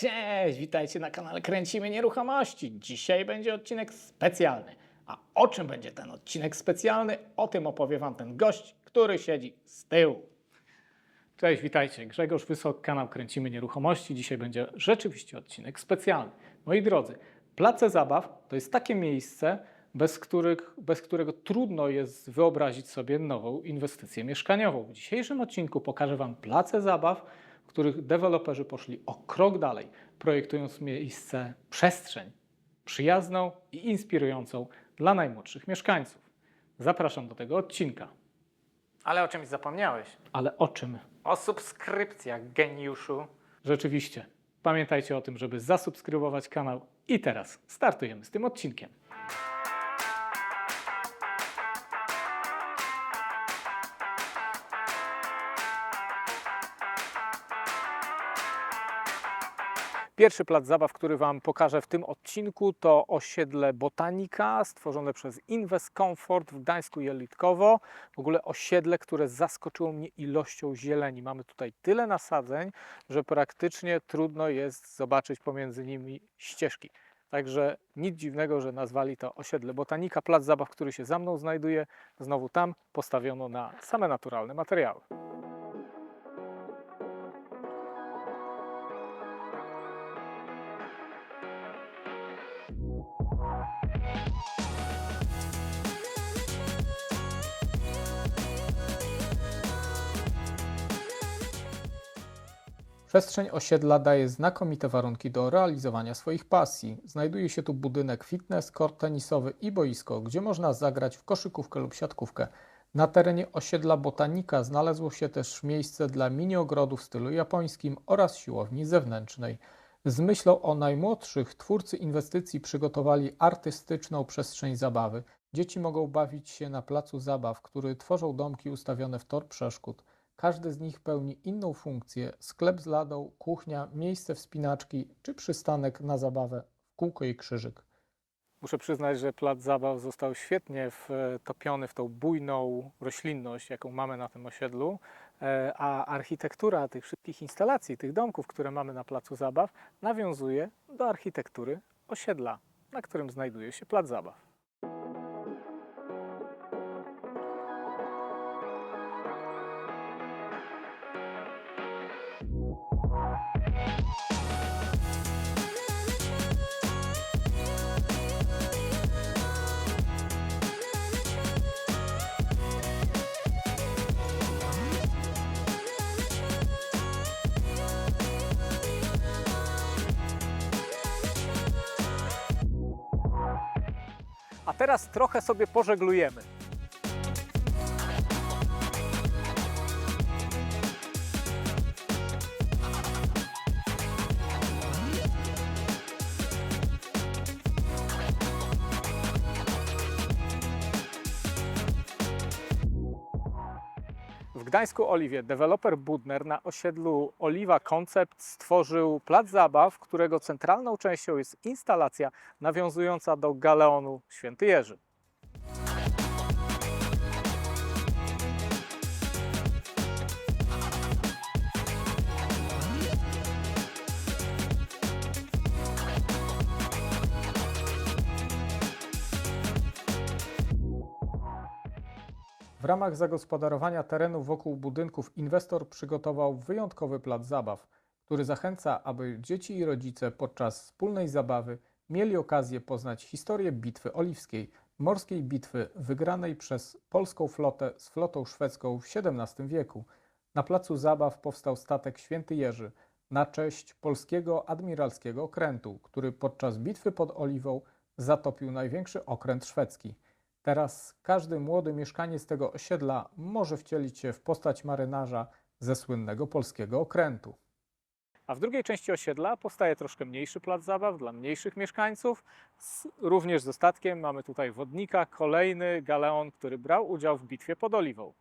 Cześć, witajcie na kanale Kręcimy Nieruchomości. Dzisiaj będzie odcinek specjalny. A o czym będzie ten odcinek specjalny? O tym opowie Wam ten gość, który siedzi z tyłu. Cześć, witajcie. Grzegorz Wysok, kanał Kręcimy Nieruchomości. Dzisiaj będzie rzeczywiście odcinek specjalny. Moi drodzy, place zabaw to jest takie miejsce, bez, których, bez którego trudno jest wyobrazić sobie nową inwestycję mieszkaniową. W dzisiejszym odcinku pokażę Wam place zabaw, których deweloperzy poszli o krok dalej, projektując miejsce, przestrzeń przyjazną i inspirującą dla najmłodszych mieszkańców. Zapraszam do tego odcinka. Ale o czymś zapomniałeś. Ale o czym? O subskrypcjach, geniuszu. Rzeczywiście. Pamiętajcie o tym, żeby zasubskrybować kanał. I teraz startujemy z tym odcinkiem. Pierwszy plac zabaw, który Wam pokażę w tym odcinku, to osiedle Botanika, stworzone przez Invest Comfort w Gdańsku Jelitkowo. W ogóle osiedle, które zaskoczyło mnie ilością zieleni. Mamy tutaj tyle nasadzeń, że praktycznie trudno jest zobaczyć pomiędzy nimi ścieżki. Także nic dziwnego, że nazwali to osiedle Botanika. Plac zabaw, który się za mną znajduje, znowu tam postawiono na same naturalne materiały. Przestrzeń osiedla daje znakomite warunki do realizowania swoich pasji. Znajduje się tu budynek fitness, kort tenisowy i boisko, gdzie można zagrać w koszykówkę lub siatkówkę. Na terenie osiedla Botanika znalazło się też miejsce dla mini ogrodu w stylu japońskim oraz siłowni zewnętrznej. Z myślą o najmłodszych twórcy inwestycji przygotowali artystyczną przestrzeń zabawy. Dzieci mogą bawić się na placu zabaw, który tworzą domki ustawione w tor przeszkód. Każdy z nich pełni inną funkcję: sklep z ladą, kuchnia, miejsce wspinaczki czy przystanek na zabawę w kółko i krzyżyk. Muszę przyznać, że plac zabaw został świetnie wtopiony w tą bujną roślinność, jaką mamy na tym osiedlu, e, a architektura tych wszystkich instalacji, tych domków, które mamy na placu zabaw, nawiązuje do architektury osiedla, na którym znajduje się plac zabaw. Teraz trochę sobie pożeglujemy. W Gdańsku Oliwie deweloper Budner na osiedlu Oliwa Concept stworzył plac zabaw, którego centralną częścią jest instalacja nawiązująca do Galeonu Święty Jerzy. W ramach zagospodarowania terenu wokół budynków inwestor przygotował wyjątkowy plac zabaw, który zachęca, aby dzieci i rodzice podczas wspólnej zabawy mieli okazję poznać historię Bitwy Oliwskiej, morskiej bitwy wygranej przez polską flotę z flotą szwedzką w XVII wieku. Na placu zabaw powstał statek Święty Jerzy na cześć polskiego admiralskiego okrętu, który podczas bitwy pod Oliwą zatopił największy okręt szwedzki. Teraz każdy młody mieszkaniec tego osiedla może wcielić się w postać marynarza ze słynnego polskiego okrętu. A w drugiej części osiedla powstaje troszkę mniejszy plac zabaw dla mniejszych mieszkańców. Z, również ze statkiem mamy tutaj wodnika, kolejny galeon, który brał udział w bitwie pod Oliwą.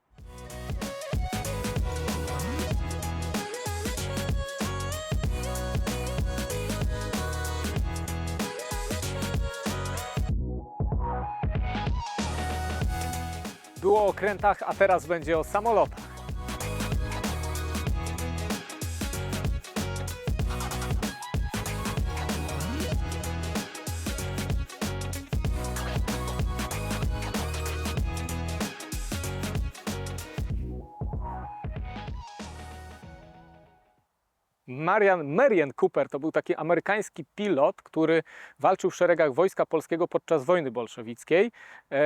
Było o okrętach, a teraz będzie o samolotach. Marian Marian Cooper to był taki amerykański pilot, który walczył w szeregach wojska polskiego podczas wojny bolszewickiej. E,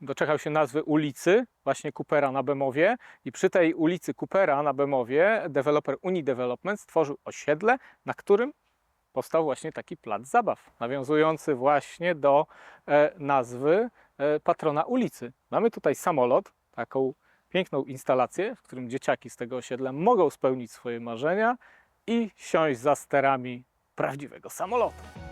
Doczekał się nazwy ulicy, właśnie Coopera na Bemowie i przy tej ulicy Coopera na Bemowie deweloper Uni Development stworzył osiedle, na którym powstał właśnie taki plac zabaw, nawiązujący właśnie do e, nazwy e, patrona ulicy. Mamy tutaj samolot, taką piękną instalację, w którym dzieciaki z tego osiedla mogą spełnić swoje marzenia i siąść za sterami prawdziwego samolotu.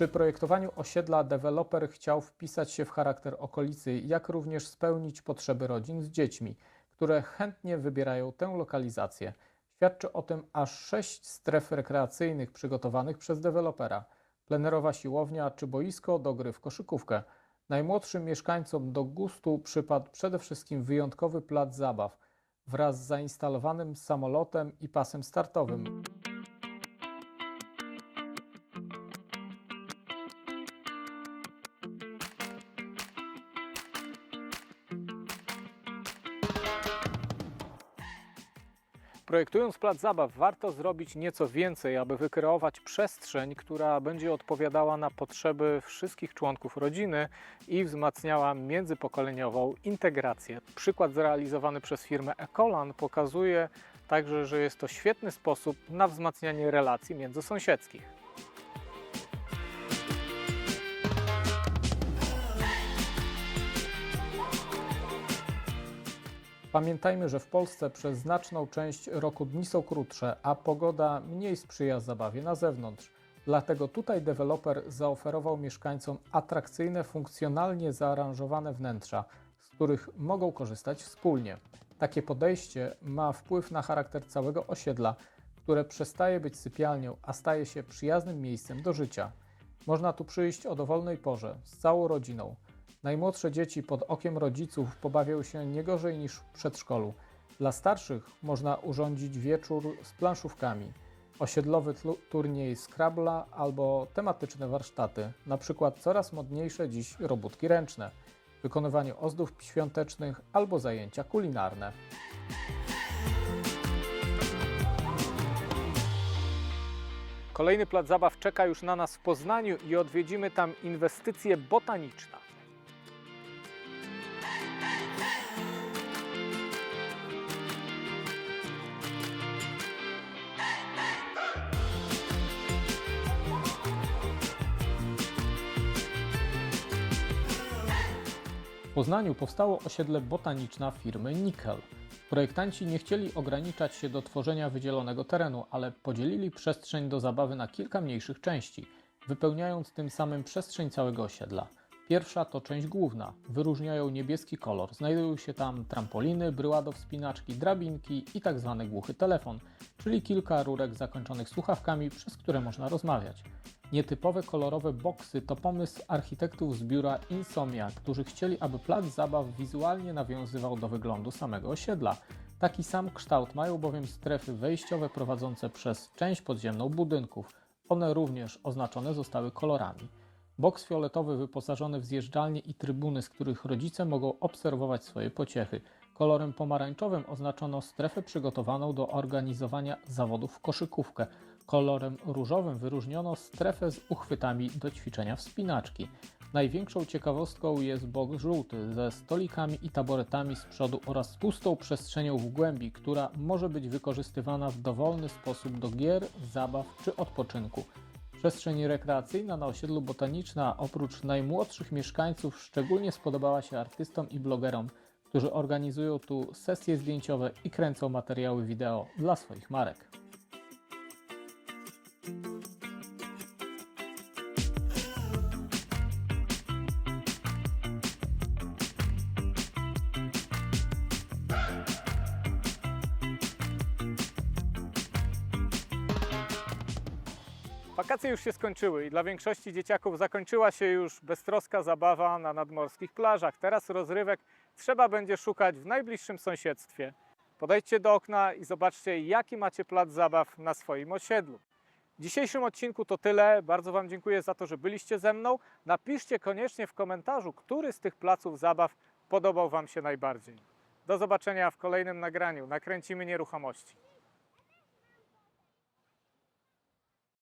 Przy projektowaniu osiedla deweloper chciał wpisać się w charakter okolicy, jak również spełnić potrzeby rodzin z dziećmi, które chętnie wybierają tę lokalizację. Świadczy o tym aż sześć stref rekreacyjnych przygotowanych przez dewelopera. Plenerowa siłownia czy boisko do gry w koszykówkę. Najmłodszym mieszkańcom do gustu przypadł przede wszystkim wyjątkowy plac zabaw wraz z zainstalowanym samolotem i pasem startowym. Projektując plac zabaw, warto zrobić nieco więcej, aby wykreować przestrzeń, która będzie odpowiadała na potrzeby wszystkich członków rodziny i wzmacniała międzypokoleniową integrację. Przykład zrealizowany przez firmę Ecolan pokazuje także, że jest to świetny sposób na wzmacnianie relacji międzysąsiedzkich. Pamiętajmy, że w Polsce przez znaczną część roku dni są krótsze, a pogoda mniej sprzyja zabawie na zewnątrz. Dlatego tutaj deweloper zaoferował mieszkańcom atrakcyjne, funkcjonalnie zaaranżowane wnętrza, z których mogą korzystać wspólnie. Takie podejście ma wpływ na charakter całego osiedla, które przestaje być sypialnią, a staje się przyjaznym miejscem do życia. Można tu przyjść o dowolnej porze, z całą rodziną. Najmłodsze dzieci pod okiem rodziców pobawią się nie gorzej niż w przedszkolu. Dla starszych można urządzić wieczór z planszówkami, osiedlowy turniej Scrabble'a albo tematyczne warsztaty, na przykład coraz modniejsze dziś robótki ręczne, wykonywanie ozdób świątecznych albo zajęcia kulinarne. Kolejny plac zabaw czeka już na nas w Poznaniu i odwiedzimy tam inwestycję botaniczna. W Poznaniu powstało osiedle botaniczna firmy Nickel. Projektanci nie chcieli ograniczać się do tworzenia wydzielonego terenu, ale podzielili przestrzeń do zabawy na kilka mniejszych części, wypełniając tym samym przestrzeń całego osiedla. Pierwsza to część główna. Wyróżniają niebieski kolor. Znajdują się tam trampoliny, bryła do wspinaczki, drabinki i tak zwany głuchy telefon, czyli kilka rurek zakończonych słuchawkami, przez które można rozmawiać. Nietypowe kolorowe boksy to pomysł architektów z biura Insomnia, którzy chcieli, aby plac zabaw wizualnie nawiązywał do wyglądu samego osiedla. Taki sam kształt mają bowiem strefy wejściowe prowadzące przez część podziemną budynków. One również oznaczone zostały kolorami. Boks fioletowy wyposażony w zjeżdżalnie i trybuny, z których rodzice mogą obserwować swoje pociechy. Kolorem pomarańczowym oznaczono strefę przygotowaną do organizowania zawodów w koszykówkę. Kolorem różowym wyróżniono strefę z uchwytami do ćwiczenia wspinaczki. Największą ciekawostką jest boks żółty ze stolikami i taboretami z przodu oraz pustą przestrzenią w głębi, która może być wykorzystywana w dowolny sposób do gier, zabaw czy odpoczynku. Przestrzeń rekreacyjna na osiedlu Botaniczna oprócz najmłodszych mieszkańców szczególnie spodobała się artystom i blogerom, którzy organizują tu sesje zdjęciowe i kręcą materiały wideo dla swoich marek. Wakacje już się skończyły i dla większości dzieciaków zakończyła się już beztroska zabawa na nadmorskich plażach. Teraz rozrywek trzeba będzie szukać w najbliższym sąsiedztwie. Podejdźcie do okna i zobaczcie, jaki macie plac zabaw na swoim osiedlu. W dzisiejszym odcinku to tyle. Bardzo Wam dziękuję za to, że byliście ze mną. Napiszcie koniecznie w komentarzu, który z tych placów zabaw podobał Wam się najbardziej. Do zobaczenia w kolejnym nagraniu. Nakręcimy nieruchomości.